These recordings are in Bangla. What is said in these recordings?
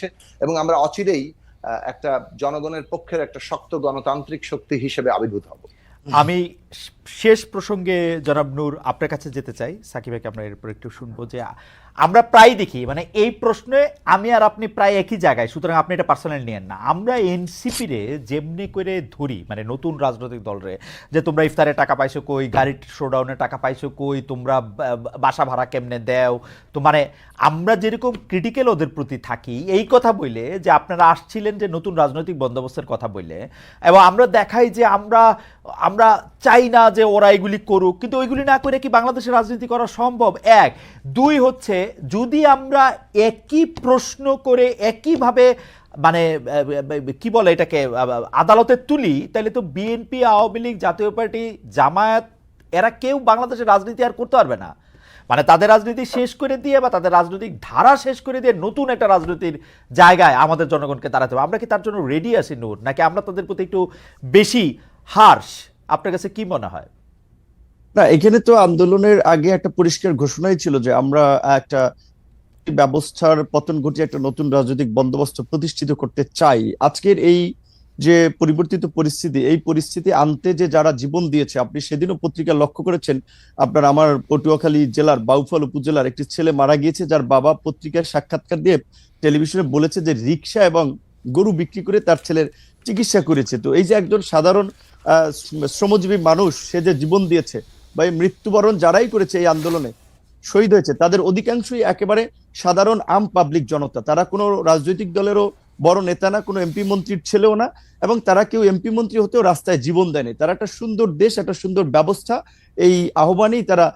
হচ্ছে এবং আমরা অচিরেই একটা জনগণের পক্ষের একটা শক্ত গণতান্ত্রিক শক্তি হিসেবে আবির্ভূত হব। আমি শেষ প্রসঙ্গে জনাব নূর, আপনার কাছে যেতে চাই। সাকিব ভাইকে আমরা এরপর একটু শুনব যে, আমরা প্রায় দেখি মানে এই প্রশ্নে আমি আর আপনি প্রায় একই জায়গায়, সুতরাং আপনি এটা পার্সোনাল নিয়েন না। আমরা এনসিপি রে যেমনি করে ধরি মানে নতুন রাজনৈতিক দলরে, যে তোমরা ইফতারে টাকা পাইছো কই, গাড়ির শোডাউনে টাকা পাইছো কই, তোমরা বাসা ভাড়া কেমনে দেও, তো মানে আমরা যেরকম ক্রিটিক্যাল ওদের প্রতি থাকি, এই কথা বললে যে আপনারা আসছিলেন যে নতুন রাজনৈতিক বন্দোবস্তের কথা বললে এবং আমরা দেখাই যে আমরা আমরা চাই না যে ওরা এগুলি করুক, কিন্তু ওইগুলি না করে কি বাংলাদেশের রাজনীতি করা সম্ভব? এক। দুই হচ্ছে, যদি আমরা একই প্রশ্ন করে একইভাবে মানে কি বলে এটাকে, আদালতে তুলি, তাহলে তো বিএনপি, আওয়ামী লীগ, জাতীয় পার্টি, জামায়াত, এরা কেউ বাংলাদেশের রাজনীতি আর করতে পারবে না। মানে তাদের রাজনীতি শেষ করে দিয়ে বা তাদের রাজনৈতিক ধারা শেষ করে দিয়ে নতুন একটা রাজনীতির জায়গায় আমাদের জনগণকে দাঁড়াতে হবে। আমরা কি তার জন্য রেডি আছি, নূর? নাকি আমরা তাদের প্রতি একটু বেশি হার্শ আপনার কাছে কি মনে হয়? না, এখানে তো আন্দোলনের আগে একটা পরিষ্কার ঘোষণাই ছিল যে আমরা একটা ব্যবস্থার পতন ঘটিয়ে একটা নতুন রাজনৈতিক বন্দোবস্ত প্রতিষ্ঠিত করতে চাই। আজকের এই যে পরিবর্তিত পরিস্থিতি, এই পরিস্থিতি আনতে যে যারা জীবন দিয়েছে, আপনি সেদিনও পত্রিকা লক্ষ্য করেছেন, আপনার আমার পটুয়াখালী জেলার, বাউফল উপজেলার একটি ছেলে মারা গিয়েছে, যার বাবা পত্রিকার সাক্ষাৎকার দিয়ে টেলিভিশনে বলেছে যে রিক্সা এবং গরু বিক্রি করে তার ছেলের চিকিৎসা করেছে। তো এই যে একজন সাধারণ শ্রমজীবী মানুষ, সে যে জীবন দিয়েছে বা এই মৃত্যুবরণ যারাই করেছে এই আন্দোলনে, শহীদ হয়েছে, তাদের অধিকাংশই একেবারে সাধারণ আম পাবলিক জনতা। তারা কোনো রাজনৈতিক দলেরও বড় নেতা না, কোনো এমপি মন্ত্রীর ছেলেও না, এবং তারা কেউ এমপি মন্ত্রী হতেও রাস্তায় জীবন দেয়নি তারা একটা সুন্দর দেশ, একটা সুন্দর ব্যবস্থা, এই আহ্বানেই তারা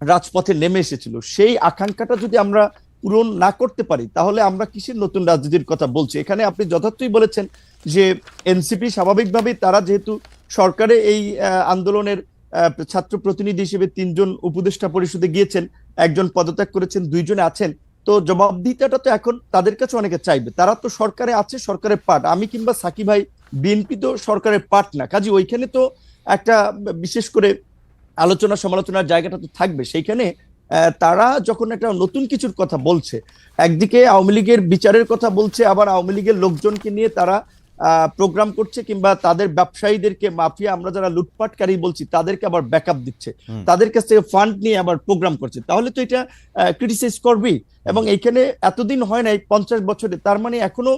রাজপথে নেমে এসেছিল। সেই আকাঙ্ক্ষাটা যদি আমরা পূরণ না করতে পারি, তাহলে আমরা কিসের নতুন রাজনীতির কথা বলছি? এখানে আপনি যথার্থই বলেছেন যে এনসিপি স্বাভাবিকভাবেই তারা যেহেতু সরকারে এই আন্দোলনের ছাত্র প্রতিনিধি হিসেবে তিনজন উপদেষ্টা পরিষদে গিয়েছেন, একজন পদত্যাগ করেছেন, দুইজনে আছেন, তো জবাবদিহিতাটা তো এখন তাদের কাছে অনেকে চাইবে। তারা তো সরকারে আছে, সরকারের পার্ট আমি কিংবা সাকি ভাই, বিএনপি তো সরকারের পার্ট না। কাজে ওইখানে তো একটা বিশেষ করে আলোচনা সমালোচনার জায়গাটা তো থাকবে। সেইখানে তারা যখন একটা নতুন কিছুর কথা বলছে একদিকে আওয়ামী লীগের বিচারের কথা বলছে আবার আওয়ামী লীগের লোকজনকে নিয়ে তারা প্রোগ্রাম করছে কিংবা তাদের ব্যবসায়ীদেরকে মাফিয়া আমরা যারা লুটপাটকারী বলছি তাদেরকে আবার ব্যাকআপ দিচ্ছে। তাদের কাছ থেকে ফান্ড নিয়ে আবার প্রোগ্রাম করছে। তাহলে তো এটা ক্রিটিসাইজ করবি এবং এইখানে এতদিন হয় নাই পঞ্চাশ বছরে তার মানে এখনও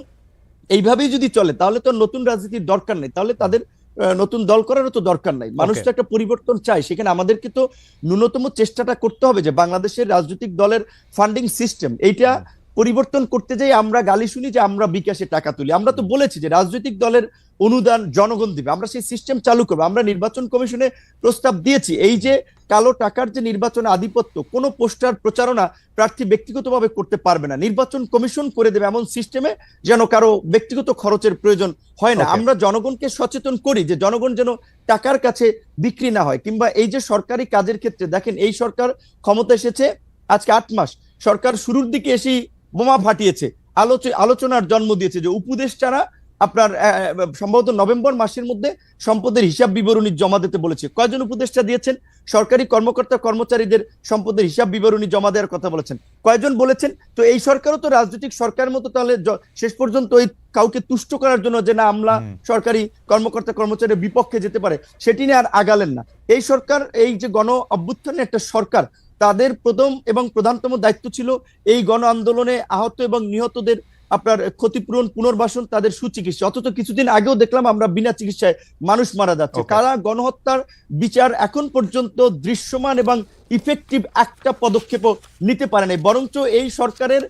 এইভাবেই যদি চলে তাহলে তো নতুন রাজনীতির দরকার নেই। তাহলে তাদের নতুন দল করারও তো দরকার নাই। মানুষ তো একটা পরিবর্তন চায়। সেখানে আমাদেরকে তো ন্যূনতম চেষ্টাটা করতে হবে যে বাংলাদেশের রাজনৈতিক দলের ফান্ডিং সিস্টেম এইটা পরিবর্তন করতে যাই আমরা গালি শুনি যে আমরা বিকাশে টাকা তুলি। আমরা তো বলেছি যে রাজনৈতিক দলের অনুদান জনগণ দিবে। আমরা সেই সিস্টেম চালু করব। আমরা নির্বাচন কমিশনে প্রস্তাব দিয়েছি। এই যে কালো টাকার যে নির্বাচনে আধিপত্য কোনো পোস্টার প্রচারণা প্রার্থী ব্যক্তিগতভাবে করতে পারবে না। নির্বাচন কমিশন করে দেবে এমন সিস্টেমে যেন কারও ব্যক্তিগত খরচের প্রয়োজন হয় না। আমরা জনগণকে সচেতন করি যে জনগণ যেন টাকার কাছে বিক্রি না হয়। কিংবা এই যে সরকারি কাজের ক্ষেত্রে দেখেন এই সরকার ক্ষমতা এসেছে আজকে আট মাস। সরকার শুরুর দিকে এসেই বোমা ফাটিয়েছে। আলোচ আলোচনার জন্ম দিয়েছে যে উপদেষ্টারা আপনার সম্ভবত নভেম্বর মাসের মধ্যে সম্পদের হিসাব বিবরণী জমা দিতে বলেছে। কয়জন উপদেষ্টা দিয়েছেন? সরকারি কর্মকর্তা কর্মচারীদের সম্পদের হিসাব বিবরণী জমা দেওয়ার কথা বলেছেন। কয়জন বলেছেন? তো এই সরকারও তো রাজনৈতিক সরকারের মতো তাহলে শেষ পর্যন্ত ওই কাউকে তুষ্ট করার জন্য যে না আমলা সরকারি কর্মকর্তা কর্মচারীর বিপক্ষে যেতে পারে সেটি নিয়ে আর আগালেন না। এই সরকার এই যে গণ অভ্যুত্থানের একটা সরকার তাদের প্রথম এবং প্রধানতম দায়িত্ব ছিল এই গণ আন্দোলনে আহত এবং নিহতদের আপনার ক্ষতিপূরণ পুনর্বাসন তাদের সুচিকিৎসা। অথচ কিছুদিন আগেও দেখলাম আমরা বিনা চিকিৎসায় মানুষ মারা যাচ্ছে. কারা গণহত্যার বিচার এখন পর্যন্ত দৃশ্যমান এবং ইফেক্টিভ একটা পদক্ষেপও নিতে পারে নাই। বরঞ্চ এই সরকারের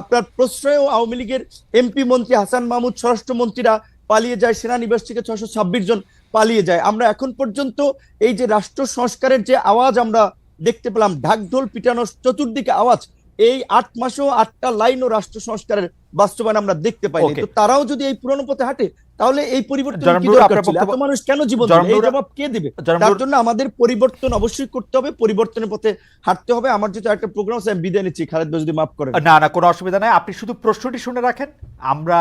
আপনার প্রশ্রয় আওয়ামী লীগের এমপি মন্ত্রী হাসান মাহমুদ স্বরাষ্ট্রমন্ত্রীরা পালিয়ে যায় সেনানিবাস থেকে ছশো ছাব্বিশ জন পালিয়ে যায়। আমরা এখন পর্যন্ত এই যে রাষ্ট্র সংস্কারের যে আওয়াজ আমরা দেখতে পেলাম ঢাকঢোল পিটানোর চতুর্দিকে আওয়াজ এই আট মাসেও আটটা লাইন ও রাষ্ট্র সংস্কারের বাস্তবায়ন আমরা দেখতে পাইনি Okay. তো তারাও যদি এই পুরনো পথে হাঁটে তাহলে এই পরিবর্তন কি দরকার ছিল? এত মানুষ কেন জীবন এই জবাব কে দিবে? তার জন্য আমাদের পরিবর্তন অবশ্যই করতে হবে। পরিবর্তনের পথে হাঁটতে হবে। আমার যেহেতু একটা প্রোগ্রাম আছে আমি বিদায় নিচ্ছি। খালেদ ভাই যদি মাফ করেন। না না কোনো অসুবিধা নাই। আপনি শুধু প্রশ্নটি শুনে রাখেন। আমরা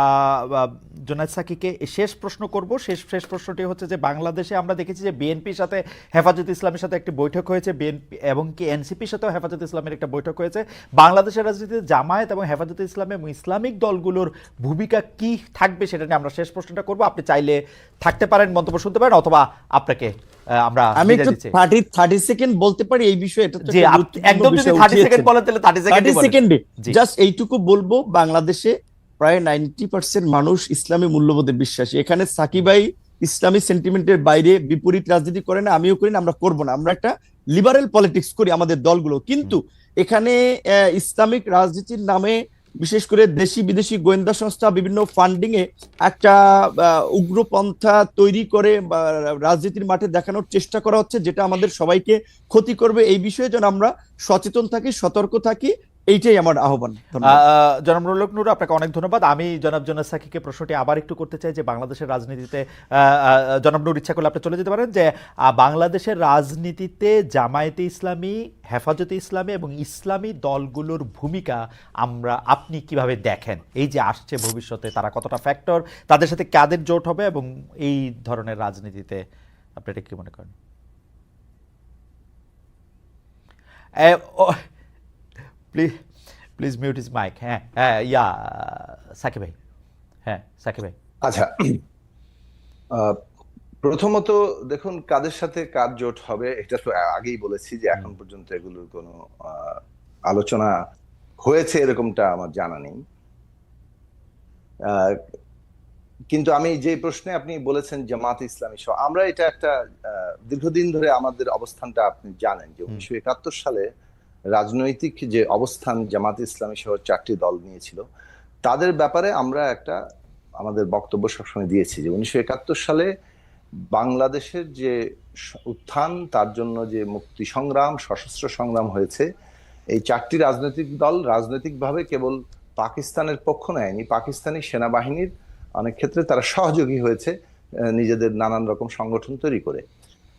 আহ, জোনায়দ সাকিকে শেষ প্রশ্ন করব। শেষ শেষ প্রশ্নটি হচ্ছে যে বাংলাদেশে আমরা দেখেছি যে বিএনপির সাথে হেফাজত ইসলামের সাথে একটি বৈঠক হয়েছে। বিএনপি এবং কি এনসিপির সাথেও হেফাজত ইসলামের একটা বৈঠক হয়েছে। বাংলাদেশের রাজনীতিতে জামায়াত এবং হেফাজত ইসলাম এবং ইসলামিক দলগুলোর ভূমিকা কি থাকবে সেটা নিয়ে আমরা শেষ প্রশ্নটা করব। আপনি চাইলে থাকতে পারেন মন্তব্য শুনতে পারেন অথবা আপনাকে আমরা আমি একটু দিচ্ছি। থার্টি থার্টি সেকেন্ড বলতে পারি এই বিষয়ে? এটা তো একদম যদি বিষয় থার্টি উঠিয়েছেন। সেকেন্ড বলেন তাহলে থার্টি থার্টি সেকেন্ড সেকেন্ডে জি। জাস্ট এইটুকু বলব বাংলাদেশে প্রায় নাইনটি পার্সেন্ট মানুষ ইসলামী মূল্যবোধে বিশ্বাসী। এখানে সাকিবাই ইসলামী সেন্টিমেন্টের বাইরে বিপরীত রাজনীতি করে না আমিও করি না আমরা করব না। আমরা একটা লিবারেল পলিটিক্স করি আমাদের দলগুলো। কিন্তু এখানে ইসলামিক রাজনীতির নামে বিশেষ করে দেশি বিদেশি গোয়েন্দা সংস্থা বিভিন্ন ফান্ডিং এ একটা উগ্র উগ্রপন্থা তৈরি করে রাজনীতির মাঠে দেখানোর চেষ্টা করা হচ্ছে, যেটা আমাদের সবাইকে ক্ষতি করবে। এই বিষয়ে যেন আমরা সচেতন থাকি, সতর্ক থাকি এইটাই আমার আহ্বান। জনাব নুরুল নূর, আপনাকে অনেক ধন্যবাদ। আমি জনাব জনাব সাকিকে প্রশ্নটি আবার একটু করতে চাই যে, বাংলাদেশের রাজনীতিতে জনাব নূর ইচ্ছা করলে আপনি চলে যেতে পারেন যে বাংলাদেশের রাজনীতিতে জামায়াতে ইসলামী, হেফাজতে ইসলামী এবং ইসলামী দলগুলোর ভূমিকা আমরা, আপনি কীভাবে দেখেন? এই যে আসছে ভবিষ্যতে, তারা কতটা ফ্যাক্টর তাদের সাথে কাদের জোট হবে এবং এই ধরনের রাজনীতিতে আপনি এটা কি মনে করেন? Please please mute is mic হ্যাঁ হ্যাঁ ইয়া সাকিব ভাই হ্যাঁ সাকিব ভাই আচ্ছা প্রথমত দেখুন কাদের সাথে কাজ জোট হবে এটা তো আগেই বলেছি যে এখন পর্যন্ত এগুলোর কোনো আলোচনা হয়েছে এরকমটা আমার জানা নেই। আহ, কিন্তু আমি যে প্রশ্নে আপনি বলেছেন জামাত ইসলামী সহ আমরা এটা একটা দীর্ঘদিন ধরে আমাদের অবস্থানটা আপনি জানেন যে উনিশশো একাত্তর সালে রাজনৈতিক যে অবস্থান জামাত ইসলামী সহ চারটি দল নিয়েছিল, তাদের ব্যাপারে আমরা একটা আমাদের বক্তব্য সবসময় দিয়েছি যে উনিশশো একাত্তর সালে বাংলাদেশের যে উত্থান, তার জন্য যে মুক্তি সংগ্রাম, সশস্ত্র সংগ্রাম হয়েছে, এই চারটি রাজনৈতিক দল রাজনৈতিকভাবে কেবল পাকিস্তানের পক্ষ নেয়নি, পাকিস্তানি সেনাবাহিনীর অনেক ক্ষেত্রে তারা সহযোগী হয়েছে নিজেদের নানান রকম সংগঠন তৈরি করে।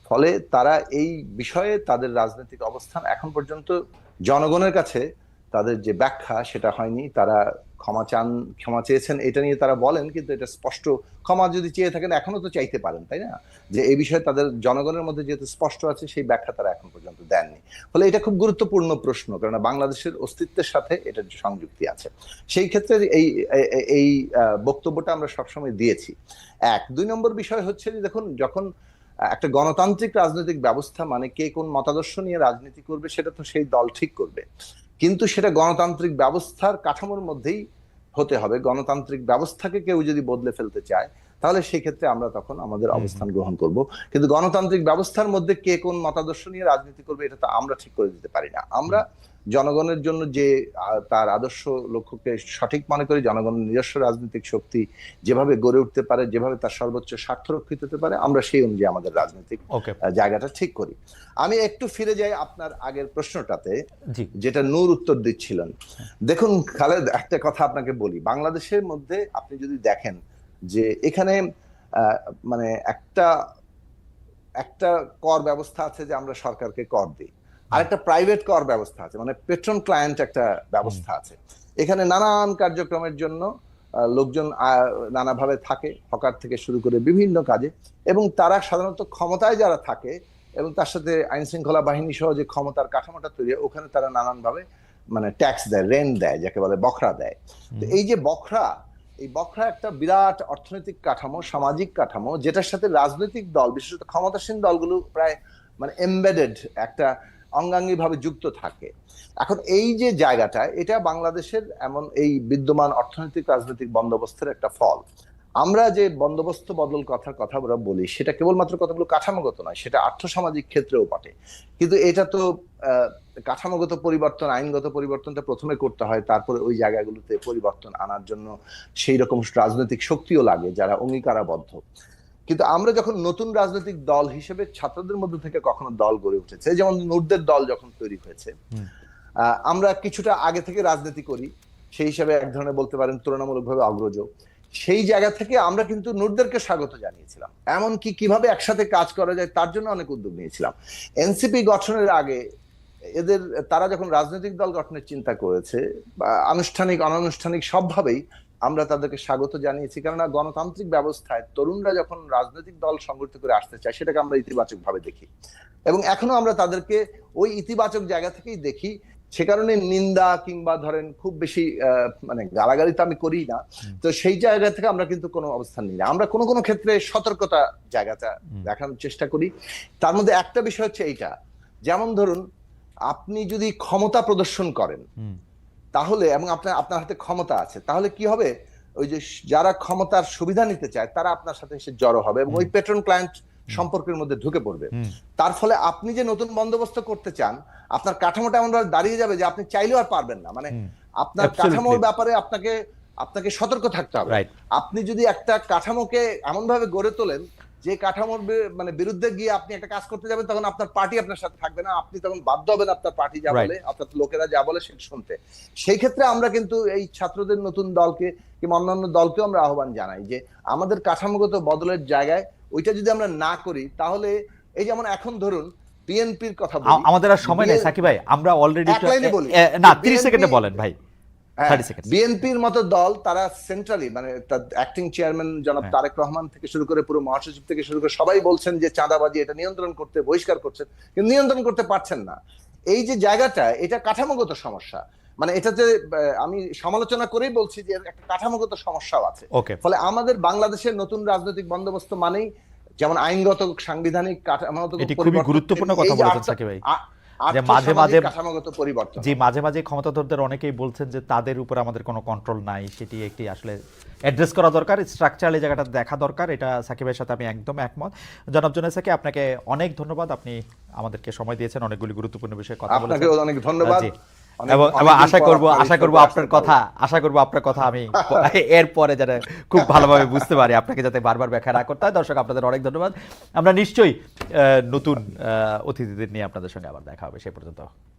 ফলে তারা এই বিষয়ে তাদের রাজনৈতিক অবস্থান এখন পর্যন্ত জনগণের কাছে তাদের যে ব্যাখ্যা সেটা হয়নি, তারা ক্ষমা চান, ক্ষমা চেয়েছেন, এটা নিয়ে তারা বলেন, কিন্তু এটা স্পষ্ট। ক্ষমা যদি চেয়ে থাকেন, এখনও তো চাইতে পারেন, তাই না? যে এই বিষয়ে তাদের জনগণের মধ্যে যেহেতু স্পষ্ট আছে, সেই ব্যাখ্যা তারা এখন পর্যন্ত দেননি। ফলে এটা খুব গুরুত্বপূর্ণ প্রশ্ন কারণ বাংলাদেশের অস্তিত্বের সাথে এটার সংযুক্তি আছে। সেই ক্ষেত্রে এই এই- এই বক্তব্যটা আমরা সবসময় দিয়েছি। এক, দুই নম্বর বিষয় হচ্ছে যে দেখুন, যখন একটা গণতান্ত্রিক রাজনৈতিক ব্যবস্থা মানে কে কোন মতাদর্শ নিয়ে রাজনীতি করবে, সেটা তো সেই দল ঠিক করবে। কিন্তু সেটা গণতান্ত্রিক ব্যবস্থার কাঠামোর মধ্যেই হতে হবে। গণতান্ত্রিক ব্যবস্থাকে কেউ যদি বদলে ফেলতে চায় তাহলে সেই ক্ষেত্রে আমরা তখন আমাদের অবস্থান গ্রহণ করব। কিন্তু গণতান্ত্রিক ব্যবস্থার মধ্যে কে কোন মতাদর্শ নিয়ে রাজনীতি করবে এটা তো আমরা ঠিক করে দিতে পারি না। আমরা জনগণের জন্য যে তার আদর্শ লক্ষ্যকে সঠিক মনে করি জনগণের নিজস্ব রাজনৈতিক শক্তি যেভাবে গড়ে উঠতে পারে যেভাবে তার সর্বোচ্চ স্বার্থ রক্ষিত হতে পারে আমরা সেই অনুযায়ী আমাদের রাজনৈতিক জায়গাটা ঠিক করি। আমি একটু ফিরে যাই আপনার আগের প্রশ্নটাতে যেটা নূর উত্তর দিচ্ছিলেন। দেখুন খালেদ একটা কথা আপনাকে বলি। বাংলাদেশের মধ্যে আপনি যদি দেখেন যে এখানে মানে একটা একটা কর ব্যবস্থা আছে যে আমরা সরকারকে কর দিই। আর একটা প্রাইভেট কর ব্যবস্থা আছে মানে পেট্রন ক্লায়েন্ট একটা ব্যবস্থা আছে। এখানে নানান কার্যক্রমের জন্য লোকজন নানাভাবে থাকে হকার থেকে শুরু করে বিভিন্ন কাজে এবং তারা সাধারণত ক্ষমতায় যারা থাকে এবং তার সাথে আইন শৃঙ্খলা বাহিনী সহ যে ক্ষমতার কাঠামোটা তৈরি হয়, ওখানে তারা নানানভাবে মানে ট্যাক্স দেয় রেন্ট দেয় যাকে বলে বখরা দেয়। তো এই যে বখরা এই বখরা একটা বিরাট অর্থনৈতিক কাঠামো, সামাজিক কাঠামো, যেটার সাথে রাজনৈতিক দল বিশেষত ক্ষমতাসীন দলগুলো প্রায় মানে এমবেডেড একটা অঙ্গাঙ্গি ভাবে যুক্ত থাকে। এখন এই যে জায়গাটা এটা বাংলাদেশের এমন এই বিদ্যমান অর্থনৈতিক, রাজনৈতিক বন্দোবস্তের একটা ফল। আমরা যে বন্দোবস্ত বদল কথার কথা আমরা বলি সেটা কেবলমাত্র কতগুলো কাঠামোগত নয় সেটা আর্থসামাজিক ক্ষেত্রেও বটে। কিন্তু এটা তো আহ, কাঠামোগত পরিবর্তন আইনগত পরিবর্তনটা প্রথমে করতে হয় তারপরে ওই জায়গাগুলোতে পরিবর্তন আনার জন্য সেই রকম রাজনৈতিক শক্তিও লাগে যারা অঙ্গীকারাবদ্ধ। কিন্তু আমরা যখন নতুন রাজনৈতিক দল হিসেবে ছাত্রদের মধ্যে থেকে কখনো দল গড়ে উঠেছে যেমন নূরদের দল যখন তৈরি হয়েছে আহ, আমরা কিছুটা আগে থেকে রাজনীতি করি সেই হিসাবে এক ধরনের বলতে পারেন তুলনামূলকভাবে অগ্রজ। সেই জায়গা থেকে আমরা কিন্তু নূরদেরকে স্বাগত জানিয়েছিলাম। এমনকি কীভাবে একসাথে কাজ করা যায় তার জন্য অনেক উদ্যোগ নিয়েছিলাম। এনসিপি গঠনের আগে এদের, তারা যখন রাজনৈতিক দল গঠনের চিন্তা করেছে বা আনুষ্ঠানিক, অনানুষ্ঠানিক সবভাবেই আমরা তাদেরকে স্বাগত জানিয়েছি। কেননা গণতান্ত্রিক ব্যবস্থায় তরুণরা যখন রাজনৈতিক দল সংগঠিত করে আসতে চায়, সেটাকে আমরা ইতিবাচক ভাবে দেখি। এবং এখনও আমরা তাদেরকে ওই ইতিবাচক জায়গা থেকেই দেখি সে কারণে নিন্দা কিংবা ধরেন খুব বেশি মানে গালাগালি তো আমি করি না। তো সেই জায়গা থেকে আমরা কিন্তু কোনো অবস্থান নিই না। আমরা কোনো কোনো ক্ষেত্রে সতর্কতা জায়গাটা দেখানোর চেষ্টা করি। তার মধ্যে একটা বিষয় হচ্ছে এইটা। যেমন ধরুন আপনি যদি ক্ষমতা প্রদর্শন করেন তাহলে এবং আপনার আপনার হাতে ক্ষমতা আছে তাহলে কি হবে? ওই যে যারা ক্ষমতার সুবিধা নিতে চায় তারা আপনার সাথে এসে জড়ো হবে এবং ওই পেট্রন ক্লায়েন্ট সম্পর্কের মধ্যে ঢুকে পড়বে। তার ফলে আপনি যে নতুন বন্দোবস্ত করতে চান আপনার কাঠামোটা এমন ভাবে দাঁড়িয়ে যাবে যে আপনি চাইলেও আর পারবেন না। মানে আপনার কাঠামোর ব্যাপারে আপনাকে আপনাকে সতর্ক থাকতে হবে। আপনি যদি একটা কাঠামোকে এমন ভাবে গড়ে তোলেন যে কাঠামোর মানে বিরুদ্ধে গিয়ে আপনি একটা কাজ করতে যাবেন তখন আপনার পার্টি আপনার সাথে থাকবে না। আপনি তখন বাধ্য হবেন আপনার পার্টি যা বলে অর্থাৎ লোকেরা যা বলে সেটা শুনতে। সেই ক্ষেত্রে আমরা কিন্তু এই ছাত্রদের নতুন দলকে কিংবা অন্যান্য দলকেও আমরা আহ্বান জানাই যে আমাদের কাঠামোগত বদলের জায়গায় ওইটা যদি আমরা না করি তাহলে এই যেমন এখন ধরুন বিএনপির কথা বলি আমাদের আর সময় নেই সাকিব ভাই আমরা অলরেডি। না BNP তিরিশ সেকেন্ডে বলেন ভাই 30 seconds. বিএনপির মতো দল তারা সেন্ট্রালি মানে অ্যাক্টিং চেয়ারম্যান জনাব হ্যাঁ। তারেক রহমান থেকে শুরু করে পুরো মহাসচিব থেকে শুরু করে সবাই বলছেন যে চাঁদাবাজি এটা নিয়ন্ত্রণ করতে বহিষ্কার করছেন কিন্তু নিয়ন্ত্রণ করতে পারছেন না এই যে জায়গাটা এটা কাঠামোগত সমস্যা মানে এটাতে আমি সমালোচনা করেই বলছি যে একটা কাঠামোগত সমস্যাও আছে ওকে ফলে আমাদের বাংলাদেশের নতুন রাজনৈতিক বন্দোবস্ত মানেই যেমন আইনগত সাংবিধানিক কাঠামোগত এটি খুবই গুরুত্বপূর্ণ কথা বলেছেন সাকিব ভাই। যে মাঝে মাঝে- কাঠামোগত পরিবর্তন। জি মাঝে মাঝে ক্ষমতাধরদের অনেকেই বলছেন যে তাদের উপর আমাদের কোনো কন্ট্রোল নাই সেটি একটি আসলে অ্যাড্রেস করা দরকার স্ট্রাকচারাল এই জায়গাটা দেখা দরকার এটা সাকিবের সাথে আমি একদম একমত। জনাব জোনেসাকে আপনাকে অনেক ধন্যবাদ আপনি আমাদেরকে সময় দিয়েছেন অনেকগুলি গুরুত্বপূর্ণ বিষয়ে কথা বলেছেন। অনেক ধন্যবাদ। এবং এবং আশা করব আশা করব আপনার কথা আশা করব আপনার কথা আমি এরপরে যেন খুব ভালোভাবে বুঝতে পারি আপনাকে যাতে বারবার ব্যাখ্যা না করতে হয়। দর্শক আপনাদের অনেক ধন্যবাদ। আমরা নিশ্চয়ই আহ, নতুন আহ, অতিথিদের নিয়ে আপনাদের সঙ্গে আবার দেখা হবে। সে পর্যন্ত।